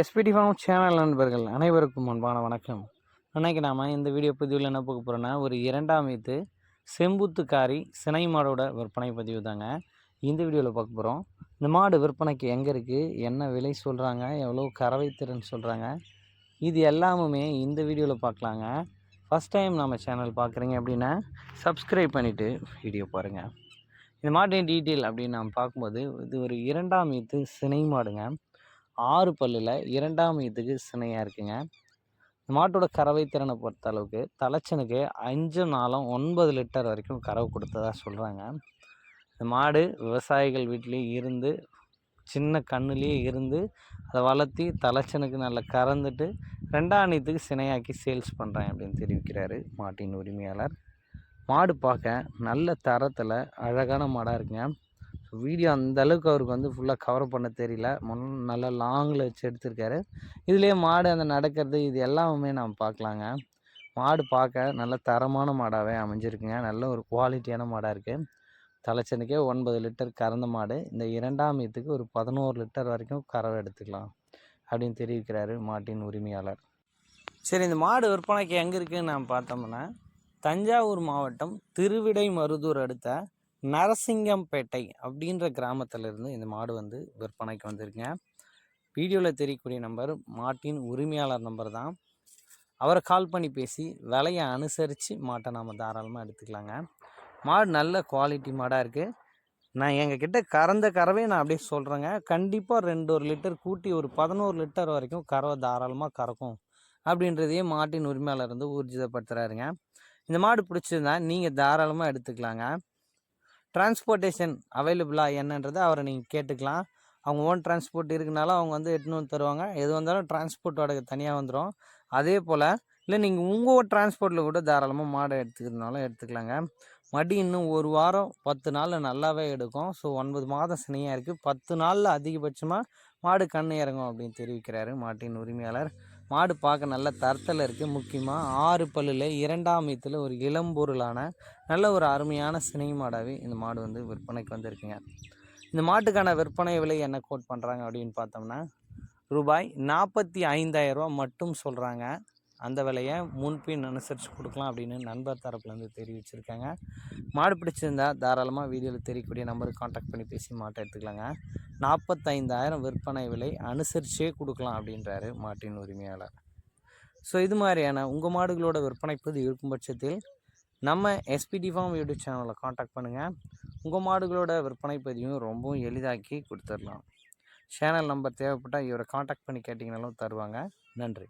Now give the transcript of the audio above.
SPD form channel நண்பர்கள் அனைவருக்கும் அன்பான வணக்கம். இன்றைக்கி நாம் இந்த வீடியோ பதிவில் என்ன பார்க்க போகிறோன்னா ஒரு இரண்டாம் வீத்து செம்புத்துக்காரி சினை மாடோட விற்பனை பதிவு தாங்க. இந்த வீடியோவில் பார்க்க போகிறோம் இந்த மாடு விற்பனைக்கு எங்கே இருக்குது என்ன விலை சொல்கிறாங்க எவ்வளோ கறவை திறன் சொல்கிறாங்க இது எல்லாமுமே இந்த வீடியோவில் பார்க்கலாங்க. ஃபஸ்ட் டைம் நம்ம சேனல் பார்க்குறீங்க அப்படின்னா சப்ஸ்கிரைப் பண்ணிவிட்டு வீடியோ பாருங்கள் இந்த மாட்டின் டீட்டெயில் அப்படின்னு நாம் பார்க்கும்போது இது ஒரு இரண்டாம் வீத்து சினை மாடுங்க. ஆறு பல்லில் இரண்டாம் ஈத்துக்கு சினையாக இருக்குங்க. இந்த மாட்டோட கறவை திறனை பொறுத்த அளவுக்கு தலைச்சனுக்கு அஞ்சு நாளும் ஒன்பது லிட்டர் வரைக்கும் கறவை கொடுத்ததாக சொல்கிறாங்க இந்த மாடு விவசாயிகள் வீட்லேயும் இருந்து சின்ன கண்ணுலேயே இருந்து அதை வளர்த்தி தலைச்சனுக்கு நல்லா கறந்துட்டு ரெண்டாம் நீத்துக்கு சினையாக்கி சேல்ஸ் பண்ணுறேன் அப்படின்னு தெரிவிக்கிறாரு மாட்டின் உரிமையாளர். மாடு பார்க்க நல்ல தரத்தில் அழகான மாடாக இருக்குங்க. வீடியோ அந்த அளவுக்கு அவருக்கு வந்து ஃபுல்லாக கவர் பண்ண தெரியல. முன் நல்லா லாங்கில் வச்சு எடுத்திருக்காரு. இதுலேயே மாடு அந்த நடக்கிறது இது எல்லாமே நம்ம பார்க்கலாங்க. மாடு பார்க்க நல்ல தரமான மாடாகவே அமைஞ்சிருக்குங்க. நல்ல ஒரு குவாலிட்டியான மாடாக இருக்குது தலைச்சனுக்கே ஒன்பது லிட்டர் கறந்த மாடு. இந்த இரண்டாம் இதுக்கு ஒரு பதினோரு லிட்டர் வரைக்கும் கறவை எடுத்துக்கலாம் அப்படின்னு தெரிவிக்கிறாரு மாட்டின் உரிமையாளர். சரி இந்த மாடு விற்பனைக்கு எங்கே இருக்குதுன்னு நம்ம பார்த்தோம்னா தஞ்சாவூர் மாவட்டம் திருவிடை மருதூர் அடுத்த நரசிங்கம்பேட்டை அப்படின்ற கிராமத்திலிருந்து இந்த மாடு வந்து விற்பனைக்கு வந்திருக்குங்க. வீடியோவில் தெரியக்கூடிய நம்பர் மாட்டின் உரிமையாளர் நம்பர் தான். அவரை கால் பண்ணி பேசி விலையை அனுசரித்து மாட்டை நாம் தாராளமாக எடுத்துக்கலாங்க. மாடு நல்ல குவாலிட்டி மாடாக இருக்குது நான் எங்கள் கிட்ட கறந்த கறவை நான் அப்படியே சொல்கிறேங்க கண்டிப்பாக ரெண்டு ஒரு லிட்டர் கூட்டி ஒரு பதினோரு லிட்டர் வரைக்கும் கறவை தாராளமாக கறக்கும் அப்படின்றதையே மாட்டின் உரிமையாளர் வந்து ஊர்ஜிதப்படுத்துகிறாருங்க இந்த மாடு பிடிச்சிருந்தா நீங்கள் தாராளமாக எடுத்துக்கலாங்க. டிரான்ஸ்போர்ட்டேஷன் அவைலபிளாக என்னன்றதை அவரை நீங்கள் கேட்டுக்கலாம். அவங்க ஓன் டிரான்ஸ்போர்ட் இருக்கனால அவங்க வந்து எட்டுன்னு வந்து தருவாங்க. எது வந்தாலும் டிரான்ஸ்போர்ட் வாடகை தனியாக வந்துடும் அதே போல் இல்லை நீங்கள் உங்கள் டிரான்ஸ்போர்ட்டில் கூட தாராளமாக மாடை எடுத்துக்கிறதுனாலும் எடுத்துக்கலாங்க. மடி இன்னும் ஒரு வாரம் பத்து நாளில் நல்லாவே எடுக்கும். ஸோ ஒன்பது மாதம் சினையாக இருக்குது பத்து நாளில் அதிகபட்சமாக மாடு கண் இறங்கும் அப்படின்னு தெரிவிக்கிறாரு மாட்டின் உரிமையாளர். மாடு பார்க்க நல்ல தரத்தில் இருக்குது முக்கியமாக ஆறு பல்லில் இரண்டாம் ஈத்தில் ஒரு இளம்பொருளான நல்ல ஒரு அருமையான சினை மாடாகவே இந்த மாடு வந்து விற்பனைக்கு வந்திருக்குங்க. இந்த மாட்டுக்கான விற்பனை விலை என்ன கோட் பண்ணுறாங்க அப்படின்னு பார்த்தோம்னா ரூபாய் நாற்பத்தி ஐந்தாயிரரூவா மட்டும் சொல்கிறாங்க அந்த விலையை முன்பின் அனுசரித்து கொடுக்கலாம் அப்படின்னு நண்பர் தரப்புலேருந்து தெரிவிச்சிருக்காங்க. மாடு பிடிச்சிருந்தா தாராளமாக வீடியோவில் தெரியக்கூடிய நம்பருக்கு காண்டாக்ட் பண்ணி பேசி மாட்டை எடுத்துக்கலாங்க. நாற்பத்தைந்தாயிரம் விற்பனை விலை அனுசரிச்சே கொடுக்கலாம் அப்படின்றாரு மாட்டின் உரிமையாளர். ஸோ இது மாதிரியான உங்கள் மாடுகளோட விற்பனை பதிவு இருக்கும் பட்சத்தில் நம்ம எஸ்பிடி ஃபார்ம் யூடியூப் சேனலில் காண்டாக்ட் பண்ணுங்கள் உங்கள் மாடுகளோட விற்பனை பதிவும் ரொம்பவும் எளிதாக்கி கொடுத்துடலாம். சேனல் நம்பர் தேவைப்பட்டால் இவரை காண்டாக்ட் பண்ணி கேட்டிங்கனாலும் தருவாங்க. நன்றி.